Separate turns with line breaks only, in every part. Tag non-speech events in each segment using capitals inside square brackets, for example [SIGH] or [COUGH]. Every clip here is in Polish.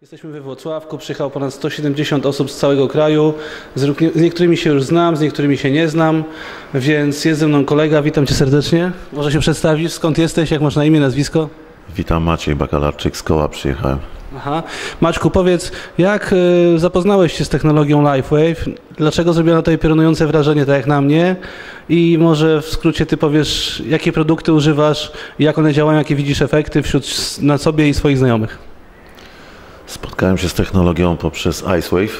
Jesteśmy we Włocławku, przyjechało ponad 170 osób z całego kraju. Z, niektórymi się już znam, z niektórymi się nie znam, więc jest ze mną kolega, witam cię serdecznie. Może się przedstawisz, skąd jesteś, jak masz na imię, nazwisko?
Witam, Maciej Bakalarczyk, z koła przyjechałem.
Aha. Maćku, powiedz, jak y, zapoznałeś się z technologią LifeWave? Dlaczego zrobiła tobie piorunujące wrażenie, tak jak na mnie? I może w skrócie ty powiesz, jakie produkty używasz, jak one działają, jakie widzisz efekty wśród na sobie i swoich znajomych?
Spotkałem się z technologią poprzez IceWave,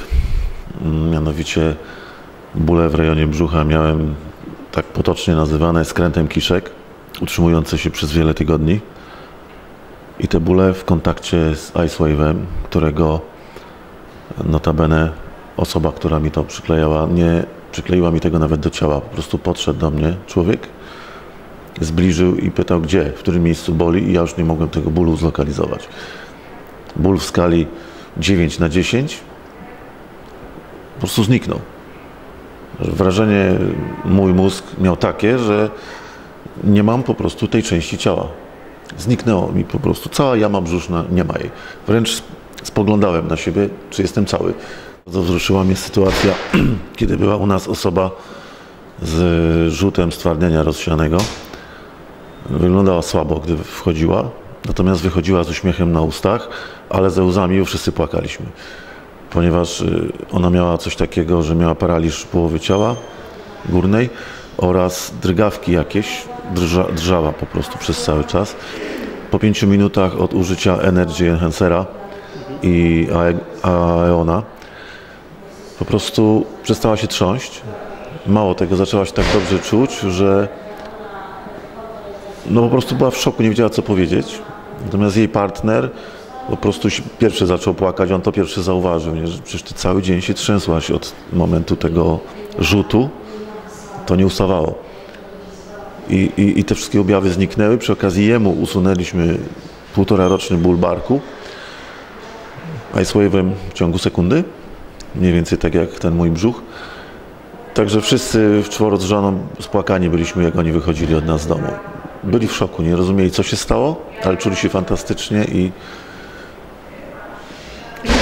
Mm, mianowicie bóle w rejonie brzucha miałem tak potocznie nazywane skrętem kiszek, utrzymujące się przez wiele tygodni. I te bóle w kontakcie z IceWave'em, którego notabene osoba, która mi to przyklejała, nie przykleiła mi tego nawet do ciała. Po prostu podszedł do mnie człowiek, zbliżył i pytał gdzie, w którym miejscu boli i ja już nie mogłem tego bólu zlokalizować. Ból w skali 9 na 10 po prostu zniknął. Wrażenie mój mózg miał takie, że nie mam po prostu tej części ciała. Zniknęło mi po prostu. Cała jama brzuszna, nie ma jej. Wręcz spoglądałem na siebie, czy jestem cały. Bardzo wzruszyła mnie sytuacja, [CLEARS THROAT] kiedy była u nas osoba z rzutem stwardnienia rozsianego. Wyglądała słabo, gdy wchodziła, natomiast wychodziła z uśmiechem na ustach, ale ze łzami już wszyscy płakaliśmy. Ponieważ y, ona miała coś takiego, że miała paraliż połowy ciała górnej oraz drgawki jakieś, drża, drżała po prostu przez cały czas. Po pięciu minutach od użycia Energy Enhancera i Ae- Aeona po prostu przestała się trząść. Mało tego, zaczęła się tak dobrze czuć, że no po prostu była w szoku, nie wiedziała co powiedzieć. Natomiast jej partner po prostu pierwszy zaczął płakać, on to pierwszy zauważył, nie? że przecież ty cały dzień się trzęsłaś od momentu tego rzutu, to nie ustawało. I, i, I te wszystkie objawy zniknęły. Przy okazji jemu usunęliśmy półtora roczny ból barku icewave'em w ciągu sekundy, mniej więcej tak jak ten mój brzuch. Także wszyscy w czworo z żoną spłakani byliśmy, jak oni wychodzili od nas z domu. Byli w szoku, nie rozumieli, co się stało, ale czuli się fantastycznie i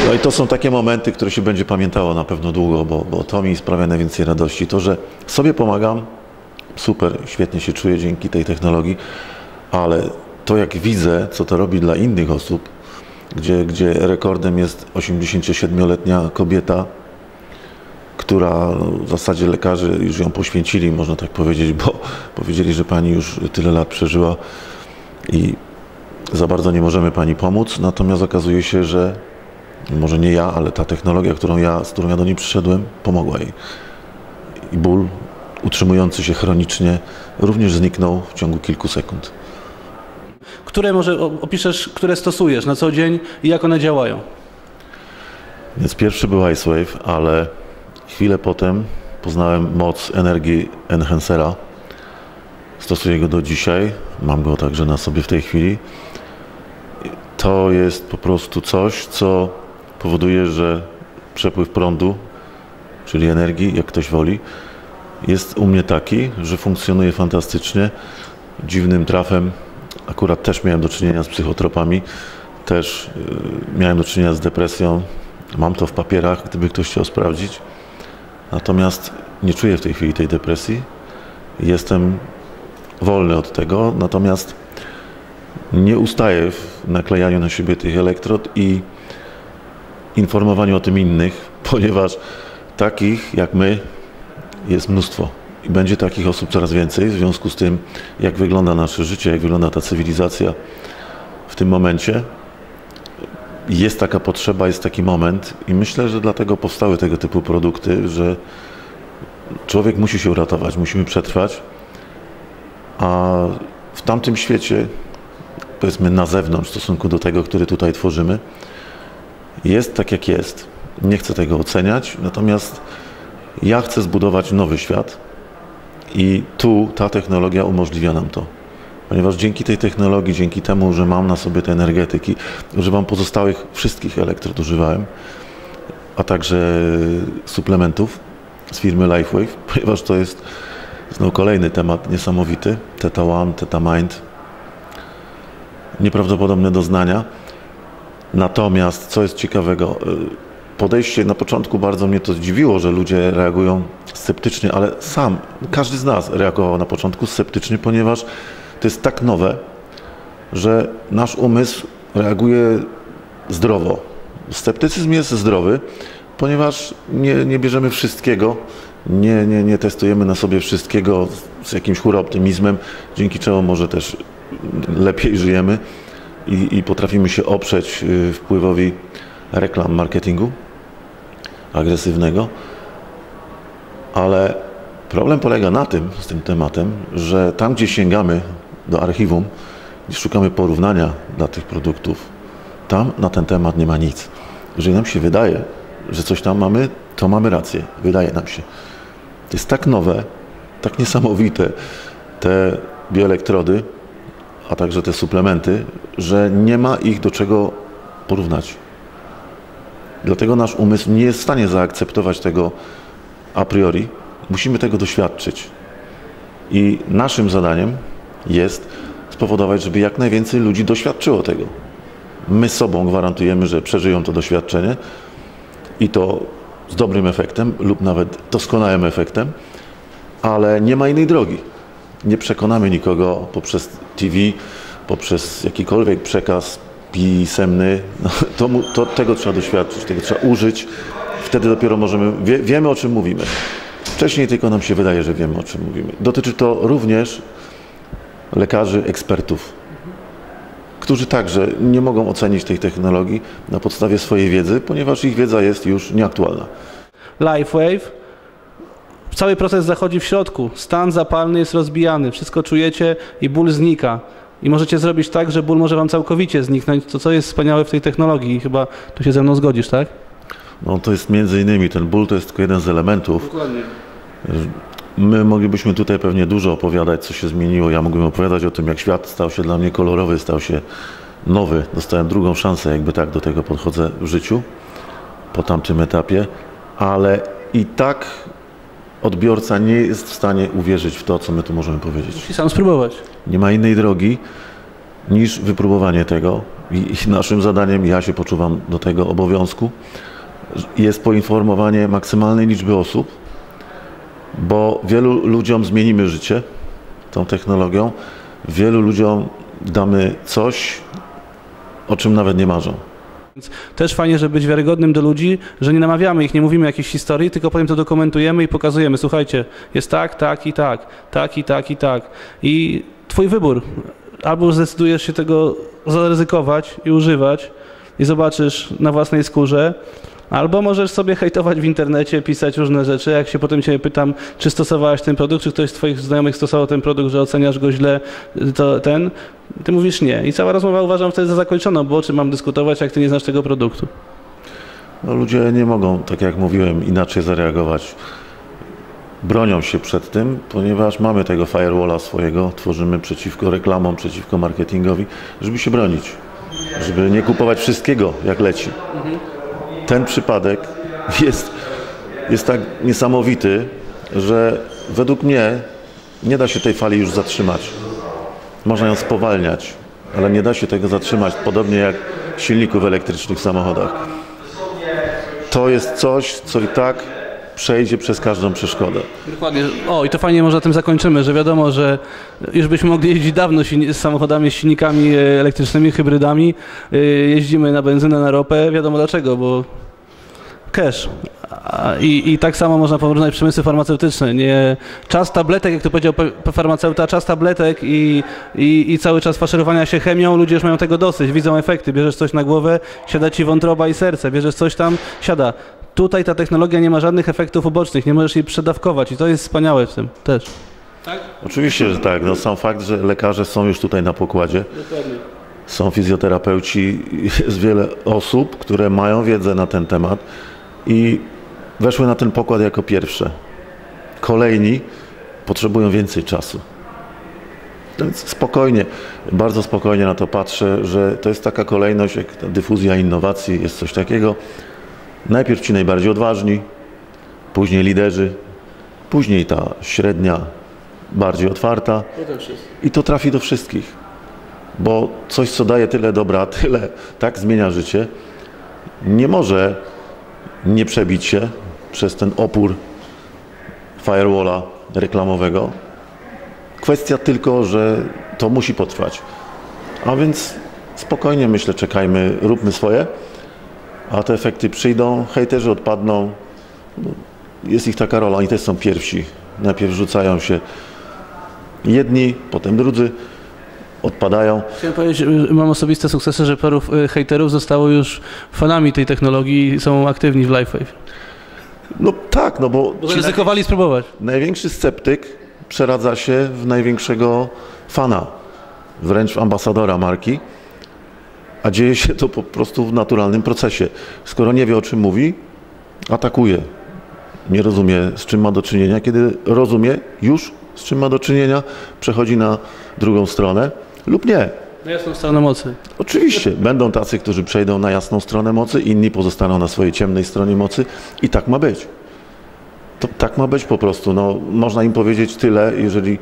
no i to są takie momenty, które się będzie pamiętało na pewno długo, bo, bo to mi sprawia najwięcej radości. To, że sobie pomagam, super, świetnie się czuję dzięki tej technologii, ale to jak widzę, co to robi dla innych osób, gdzie, gdzie rekordem jest 87-letnia kobieta, która no, w zasadzie lekarze już ją poświęcili, można tak powiedzieć, bo [LAUGHS] powiedzieli, że pani już tyle lat przeżyła i za bardzo nie możemy pani pomóc. Natomiast okazuje się, że może nie ja, ale ta technologia, którą ja, z którą ja do niej przyszedłem, pomogła jej. I ból utrzymujący się chronicznie również zniknął w ciągu kilku sekund.
Które może opiszesz, które stosujesz na co dzień i jak one działają?
Więc pierwszy był IceWave, ale chwilę potem poznałem moc energii Enhancera. Stosuję go do dzisiaj. Mam go także na sobie w tej chwili. To jest po prostu coś, co powoduje, że przepływ prądu, czyli energii, jak ktoś woli, jest u mnie taki, że funkcjonuje fantastycznie. Dziwnym trafem akurat też miałem do czynienia z psychotropami, też y, miałem do czynienia z depresją. Mam to w papierach, gdyby ktoś chciał sprawdzić. Natomiast nie czuję w tej chwili tej depresji. Jestem wolny od tego, natomiast nie ustaję w naklejaniu na siebie tych elektrod i informowaniu o tym innych, [LAUGHS] ponieważ takich jak my jest mnóstwo i będzie takich osób coraz więcej w związku z tym, jak wygląda nasze życie, jak wygląda ta cywilizacja w tym momencie. Jest taka potrzeba, jest taki moment i myślę, że dlatego powstały tego typu produkty, że człowiek musi się uratować, musimy przetrwać, a w tamtym świecie, powiedzmy na zewnątrz w stosunku do tego, który tutaj tworzymy, jest tak jak jest. Nie chcę tego oceniać, natomiast ja chcę zbudować nowy świat i tu ta technologia umożliwia nam to. Ponieważ dzięki tej technologii, dzięki temu, że mam na sobie te energetyki, używam pozostałych wszystkich elektrod, używałem, a także suplementów z firmy LifeWave, [LAUGHS] ponieważ to jest Znowu kolejny temat niesamowity. Theta One, Theta Mind. Nieprawdopodobne doznania. Natomiast, co jest ciekawego, y, podejście na początku bardzo mnie to zdziwiło, że ludzie reagują sceptycznie, ale sam, każdy z nas reagował na początku sceptycznie, ponieważ to jest tak nowe, że nasz umysł reaguje zdrowo. Sceptycyzm jest zdrowy, ponieważ nie, nie bierzemy wszystkiego, nie, nie, nie testujemy na sobie wszystkiego z jakimś huraoptymizmem, dzięki czemu może też lepiej żyjemy i, i potrafimy się oprzeć y, wpływowi reklam, marketingu agresywnego. Ale problem polega na tym, z tym tematem, że tam, gdzie sięgamy do archiwum i szukamy porównania dla tych produktów, tam na ten temat nie ma nic. Jeżeli nam się wydaje, że coś tam mamy, to mamy rację. Wydaje nam się. To jest tak nowe, tak niesamowite, te bioelektrody, a także te suplementy, że nie ma ich do czego porównać. Dlatego nasz umysł nie jest w stanie zaakceptować tego a priori. Musimy tego doświadczyć. I naszym zadaniem jest spowodować, żeby jak najwięcej ludzi doświadczyło tego. My sobą gwarantujemy, że przeżyją to doświadczenie i to z dobrym efektem lub nawet doskonałym efektem, ale nie ma innej drogi. Nie przekonamy nikogo poprzez TV, poprzez jakikolwiek przekaz pisemny. No, to, to, tego trzeba doświadczyć, tego trzeba użyć. Wtedy dopiero możemy, wie, wiemy o czym mówimy. Wcześniej tylko nam się wydaje, że wiemy o czym mówimy. Dotyczy to również lekarzy, ekspertów, którzy także nie mogą ocenić tej technologii na podstawie swojej wiedzy, ponieważ ich wiedza jest już nieaktualna.
LifeWave, cały proces zachodzi w środku. Stan zapalny jest rozbijany, wszystko czujecie i ból znika. I możecie zrobić tak, że ból może wam całkowicie zniknąć, to co jest wspaniałe w tej technologii. Chyba tu się ze mną zgodzisz, tak?
No to jest między innymi, ten ból to jest tylko jeden z elementów.
Dokładnie.
My moglibyśmy tutaj pewnie dużo opowiadać, co się zmieniło. Ja mógłbym opowiadać o tym, jak świat stał się dla mnie kolorowy, stał się nowy. Dostałem drugą szansę, jakby tak do tego podchodzę w życiu po tamtym etapie, ale i tak odbiorca nie jest w stanie uwierzyć w to, co my tu możemy powiedzieć.
Musi sam spróbować.
Nie ma innej drogi niż wypróbowanie tego i naszym zadaniem, ja się poczuwam do tego obowiązku, jest poinformowanie maksymalnej liczby osób, bo wielu ludziom zmienimy życie tą technologią, wielu ludziom damy coś, o czym nawet nie marzą.
Więc też fajnie, żeby być wiarygodnym do ludzi, że nie namawiamy ich, nie mówimy jakiejś historii, tylko potem to dokumentujemy i pokazujemy. Słuchajcie, jest tak, tak i tak, tak i tak i tak. I twój wybór. Albo zdecydujesz się tego zaryzykować i używać i zobaczysz na własnej skórze, Albo możesz sobie hejtować w internecie, pisać różne rzeczy. Jak się potem cię pytam, czy stosowałeś ten produkt, czy ktoś z twoich znajomych stosował ten produkt, że oceniasz go źle, to ten, ty mówisz nie. I cała rozmowa uważam wtedy za zakończoną, bo o czym mam dyskutować, jak ty nie znasz tego produktu?
No, ludzie nie mogą, tak jak mówiłem, inaczej zareagować. Bronią się przed tym, ponieważ mamy tego firewalla swojego, tworzymy przeciwko reklamom, przeciwko marketingowi, żeby się bronić, żeby nie kupować wszystkiego, jak leci. Mhm ten przypadek jest, jest tak niesamowity, że według mnie nie da się tej fali już zatrzymać. Można ją spowalniać, ale nie da się tego zatrzymać, podobnie jak silników elektrycznych w samochodach. To jest coś, co i tak przejdzie przez każdą przeszkodę.
Dokładnie. O, i to fajnie może tym zakończymy, że wiadomo, że już byśmy mogli jeździć dawno z samochodami, z silnikami e, elektrycznymi, hybrydami. E, jeździmy na benzynę, na ropę. Wiadomo dlaczego, bo cash. I, I tak samo można porównać przemysły farmaceutyczne. Nie, czas tabletek, jak to powiedział farmaceuta, czas tabletek i, i, i cały czas faszerowania się chemią, ludzie już mają tego dosyć, widzą efekty. Bierzesz coś na głowę, siada ci wątroba i serce, bierzesz coś tam, siada. Tutaj ta technologia nie ma żadnych efektów ubocznych, nie możesz jej przedawkować i to jest wspaniałe w tym też.
Tak? Oczywiście, że tak. No, sam fakt, że lekarze są już tutaj na pokładzie. Dokładnie. Są fizjoterapeuci, [LAUGHS] jest wiele osób, które mają wiedzę na ten temat i weszły na ten pokład jako pierwsze. Kolejni potrzebują więcej czasu. Więc spokojnie, bardzo spokojnie na to patrzę, że to jest taka kolejność, jak ta dyfuzja innowacji, jest coś takiego. Najpierw ci najbardziej odważni, później liderzy, później ta średnia bardziej otwarta i to trafi do wszystkich. Bo coś, co daje tyle dobra, [LAUGHS] tyle tak zmienia życie, nie może nie przebić się przez ten opór firewalla reklamowego. Kwestia tylko, że to musi potrwać. A więc spokojnie myślę, czekajmy, róbmy swoje, a te efekty przyjdą, hejterzy odpadną. No, Jest ich taka rola, oni też są pierwsi. Najpierw rzucają się jedni, potem drudzy, odpadają.
Chciałem powiedzieć, y, mam osobiste sukcesy, że paru y, hejterów zostało już fanami tej technologii i są aktywni w LifeWave.
No tak, no bo
Bo
ci
zaryzykowali spróbować.
największy sceptyk przeradza się w największego fana, wręcz ambasadora marki, a dzieje się to po prostu w naturalnym procesie. Skoro nie wie o czym mówi, atakuje. Nie rozumie z czym ma do czynienia. Kiedy rozumie już z czym ma do czynienia, przechodzi na drugą stronę lub nie.
Na jasną stronę mocy.
Oczywiście, będą tacy, którzy przejdą na jasną stronę mocy, inni pozostaną na swojej ciemnej stronie mocy i tak ma być. To tak ma być po prostu. No, można im powiedzieć tyle, jeżeli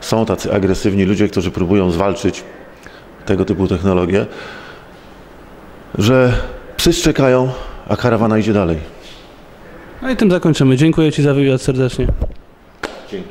są tacy agresywni ludzie, którzy próbują zwalczyć tego typu technologie, że psy szczekają, a karawana idzie dalej.
No i tym zakończymy. Dziękuję Ci za wywiad serdecznie.
Dzięki.